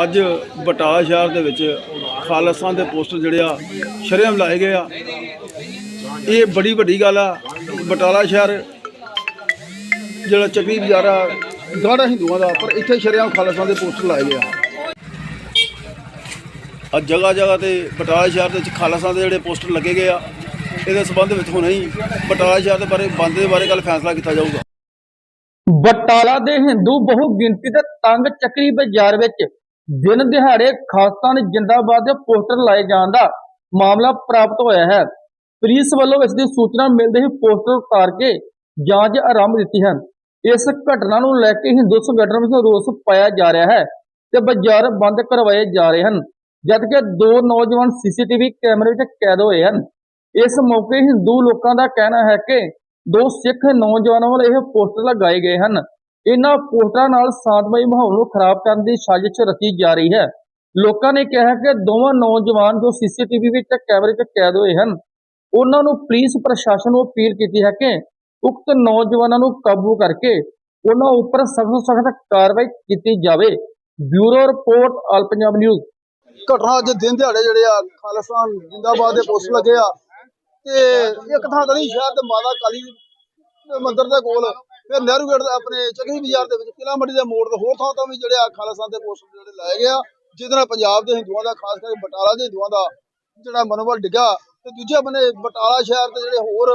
ਅੱਜ ਬਟਾਲਾ ਸ਼ਹਿਰ ਦੇ ਵਿੱਚ ਖਾਲਸਤਾਨ ਦੇ ਪੋਸਟਰ ਜਿਹੜੇ ਆ, ਸ਼ਰੇਆਮ ਲਾਏ ਗਏ ਆ। ਇਹ ਬੜੀ ਵੱਡੀ ਗੱਲ ਆ, ਬਟਾਲਾ ਸ਼ਹਿਰ ਜਿਹੜਾ ਚੱਕਰੀ ਬਾਜ਼ਾਰਾ ਗਾੜਾ ਹਿੰਦੂਆਂ ਦਾ, ਪਰ ਇੱਥੇ ਸ਼ਰੇਆਮ ਖਾਲਸਤਾਨ ਦੇ ਪੋਸਟਰ ਲਾਏ ਗਏ ਆ। ਅੱਜ ਜਗ੍ਹਾ ਜਗ੍ਹਾ ਤੇ ਬਟਾਲਾ ਸ਼ਹਿਰ ਦੇ ਵਿੱਚ ਖਾਲਸਾ ਦੇ ਜਿਹੜੇ ਪੋਸਟਰ ਲੱਗੇ ਗਏ ਆ, ਇਹਦੇ ਸਬੰਧ ਵਿੱਚ ਹੁਣੇ ਹੀ ਬਟਾਲਾ ਸ਼ਹਿਰ ਦੇ ਬਾਰੇ, ਬੰਦ ਦੇ ਬਾਰੇ ਕੱਲ ਫੈਸਲਾ ਕੀਤਾ ਜਾਊਗਾ। ਬਟਾਲਾ ਦੇ ਹਿੰਦੂ ਬਹੁ ਗਿਣਤੀ ਦੇ ਤੰਗ ਚੱਕਰੀ ਬਾਜ਼ਾਰ ਵਿੱਚ ਦਿਨ ਦਿਹਾੜੇ ਖਾਲਸਤਾਨ ਜਿੰਦਾਬਾਦ ਦੇ ਪੋਸਟਰ ਲਾਏ ਜਾਣ ਦਾ ਮਾਮਲਾ ਪ੍ਰਾਪਤ ਹੋਇਆ ਹੈ। ਪੁਲਿਸ ਵੱਲੋਂ ਇਸ ਦੀ ਸੂਚਨਾ ਮਿਲਦੇ ਹੀ ਪੋਸਟਰ ਉਤਾਰ ਕੇ ਜਾਂਚ ਆਰੰਭ ਦਿੱਤੀ ਹੈ। ਇਸ ਘਟਨਾ ਨੂੰ ਲੈ ਕੇ ਹਿੰਦੂ ਸੰਗਠਨ ਵਿੱਚ ਰੋਸ ਪਾਇਆ ਜਾ ਰਿਹਾ ਹੈ ਤੇ ਬਾਜ਼ਾਰ ਬੰਦ ਕਰਵਾਏ ਜਾ ਰਹੇ ਹਨ, ਜਦਕਿ ਦੋ ਨੌਜਵਾਨ ਸੀਸੀਟੀਵੀ ਕੈਮਰੇ ਵਿੱਚ ਕੈਦ ਹੋਏ ਹਨ। ਇਸ ਮੌਕੇ ਹਿੰਦੂ ਲੋਕਾਂ ਦਾ ਕਹਿਣਾ ਹੈ ਕਿ ਦੋ ਸਿੱਖ ਨੌਜਵਾਨਾਂ ਵੱਲ ਇਹ ਪੋਸਟਰ ਲਗਾਏ ਗਏ ਹਨ। ਇਹਨਾਂ ਪੋਸਟਰਾਂ ਨਾਲ ਸ਼ਾਂਤਮਈ ਮਾਹੌਲ ਨੂੰ ਖਰਾਬ ਕਰਨ ਦੀ ਸਾਜ਼ਿਸ਼ ਰਚੀ ਜਾ ਰਹੀ ਹੈ। ਲੋਕਾਂ ਨੇ ਕਿਹਾ ਕਿ ਦੋਵਾਂ ਨੌਜਵਾਨ ਜੋ ਸੀਸੀਟੀਵੀ ਵਿੱਚ ਕੈਮਰੇ 'ਚ ਕੈਦ ਹੋਏ ਹਨ, ਉਹਨਾਂ ਨੂੰ ਪੁਲਿਸ ਪ੍ਰਸ਼ਾਸਨ ਨੂੰ ਅਪੀਲ ਕੀਤੀ ਹੈ ਕਿ ਉਕਤ ਨੌਜਵਾਨਾਂ ਨੂੰ ਕਾਬੂ ਕਰਕੇ ਉਹਨਾਂ ਉੱਪਰ ਸਖਤ ਸਖਤ ਕਾਰਵਾਈ ਕੀਤੀ ਜਾਵੇ। Bureau report, all Punjab news. ਘਟਨਾ ਅੱਜ ਦਿਨ ਦਿਹਾੜੇ ਜਿਹੜੇ ਆ ਖਾਲਸਤਾਨ ਜਿੰਦਾਬਾਦ ਦੇ ਪੋਸਟਰ ਲੱਗੇ ਆ। ਤੇ ਇੱਕ ਥਾਂ ਤਾਂ ਨਹੀਂ, ਸ਼ਹਿਰ ਦੇ ਮਾਤਾ ਕਾਲੀ ਮੰਦਿਰ ਦੇ ਕੋਲ ਫਿਰ ਨਹਿਰੂ ਗੇਟ ਦੇ ਆਪਣੇ ਚੱਕਰੀ ਬਾਜ਼ਾਰ ਦੇ ਵਿੱਚ ਕਿਲਾ ਮੰਡੀ ਦੇ ਮੋੜ ਤੇ ਹੋਰ ਥਾਂ ਤੋਂ ਵੀ ਜਿਹੜੇ ਆ ਖਾਲਸਤਾਨ ਦੇ ਪੋਸਟਰ ਜਿਹੜੇ ਲਾਏ ਗਏ ਆ, ਜਿਹਦੇ ਨਾਲ ਪੰਜਾਬ ਦੇ ਹਿੰਦੂਆਂ ਦਾ, ਖਾਸ ਕਰਕੇ ਬਟਾਲਾ ਦੇ ਹਿੰਦੂਆਂ ਦਾ ਜਿਹੜਾ ਮਨੋਬਲ ਡਿੱਗਾ ਤੇ ਦੂਜੇ ਬੰਨੇ ਬਟਾਲਾ ਸ਼ਹਿਰ ਤੇ ਜਿਹੜੇ ਹੋਰ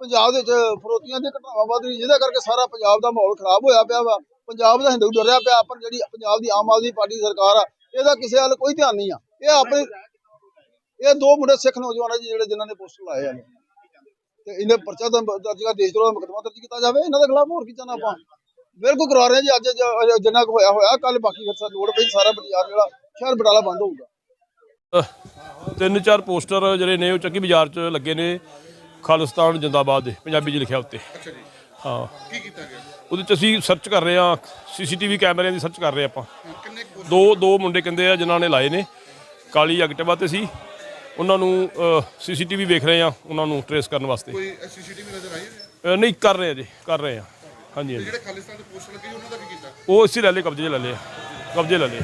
ਪੰਜਾਬ ਦੇ ਵਿੱਚ ਫਰੋਤੀਆਂ ਦੀਆਂ ਘਟਨਾਵਾਂ ਵੱਧ ਰਹੀ ਜਿਹਦੇ ਕਰਕੇ ਸਾਰਾ ਪੰਜਾਬ ਦਾ ਮਾਹੌਲ ਖਰਾਬ ਹੋਇਆ ਪਿਆ ਵਾ। ਪੰਜਾਬ ਦਾ ਹਿੰਦੂ ਡਰਿਆ ਪਿਆ, ਪਰ ਜਿਹੜੀ ਪੰਜਾਬ ਦੀ ਆਮ ਆਦਮੀ ਪਾਰਟੀ ਸਰਕਾਰ ਆ, ਇਹਦਾ ਕਿਸੇ ਵੱਲ ਕੋਈ ਧਿਆਨ ਨਹੀਂ ਆ। ਇਹ ਆਪਣੇ ਇਹ ਦੋ ਮੁੰਡੇ ਸਿੱਖ ਨੌਜਵਾਨ ਆ ਜੀ ਜਿਹੜੇ ਜਿਨ੍ਹਾਂ ਨੇ ਪੋਸਟਰ ਲਾਏ ਆ। ਤੇ ਇਹਨੇ ਪਰਚਾ ਦਰਜ ਕਰ ਦੇਸ਼ ਦਾ ਮੁਕੱਦਮਾ ਦਰਜ ਕੀਤਾ ਜਾਵੇ ਇਹਨਾਂ ਦੇ ਖਿਲਾਫ ਹੋਰ ਕੀ ਚਾਹਨਾ ਆਪਾਂ? ਬਿਲਕੁਲ ਕਰਵਾ ਰਹੇ ਹਾਂ ਜੀ ਅੱਜ ਜਿੰਨਾ ਕੁ ਹੋਇਆ ਹੋਇਆ ਕੱਲ ਬਾਕੀ ਫਿਰ ਲੋੜ ਪਈ ਸਾਰਾ ਬਾਜ਼ਾਰ ਜਿਹੜਾ ਸ਼ਹਿਰ ਬਟਾਲਾ ਬੰਦ ਹੋਊਗਾ। ਤਿੰਨ ਚਾਰ ਪੋਸਟਰ ਜਿਹੜੇ ਨੇ ਉਹ ਚੱਕੀ ਬਾਜ਼ਾਰ 'ਚ ਲੱਗੇ ਨੇ ਖਾਲਿਸਤਾਨ ਜਿੰਦਾਬਾਦ ਦੇ ਪੰਜਾਬੀ 'ਚ ਲਿਖਿਆ ਉੱਤੇ। ਅੱਛਾ ਜੀ। ਹਾਂ। ਕੀ ਕੀਤਾ ਗਿਆ? ਉਹਦੇ 'ਚ ਅਸੀਂ ਸਰਚ ਕਰ ਰਹੇ ਹਾਂ ਸੀਸੀਟੀਵੀ ਕੈਮਰਿਆਂ ਦੀ ਸਰਚ ਕਰ ਰਹੇ ਆਪਾਂ। ਦੋ ਦੋ ਮੁੰਡੇ ਕਹਿੰਦੇ ਆ ਜਿਨ੍ਹਾਂ ਨੇ ਲਾਏ ਨੇ ਕਾਲੀ ਐਕਟਿਵਾ ਤੇ ਸੀ। ਉਹਨਾਂ ਨੂੰ ਸੀਸੀਟੀਵੀ ਵੇਖ ਰਹੇ ਆ ਉਹਨਾਂ ਨੂੰ ਟਰੇਸ ਕਰਨ ਵਾਸਤੇ। ਕੋਈ ਸੀਸੀਟੀਵੀ ਨਜ਼ਰ ਆਈ ਹੈ? ਅ, ਨਹੀਂ ਕਰ ਰਹੇ ਆ ਜੀ ਕਰ ਰਹੇ ਆ ਹਾਂਜੀ ਹਾਂਜੀ। ਜਿਹੜੇ ਖਾਲਿਸਤਾਨ ਦੇ ਪੋਸਟਰ ਲੱਗੇ ਸੀ, ਉਹਨਾਂ ਦਾ ਕੀ ਕੀਤਾ? ਉਹ ਇਸੇ ਲੈ ਲਏ ਕਬਜ਼ੇ 'ਚ ਲੈ ਲਏ ਆ। ਕਬਜ਼ੇ ਲੈ ਲਏ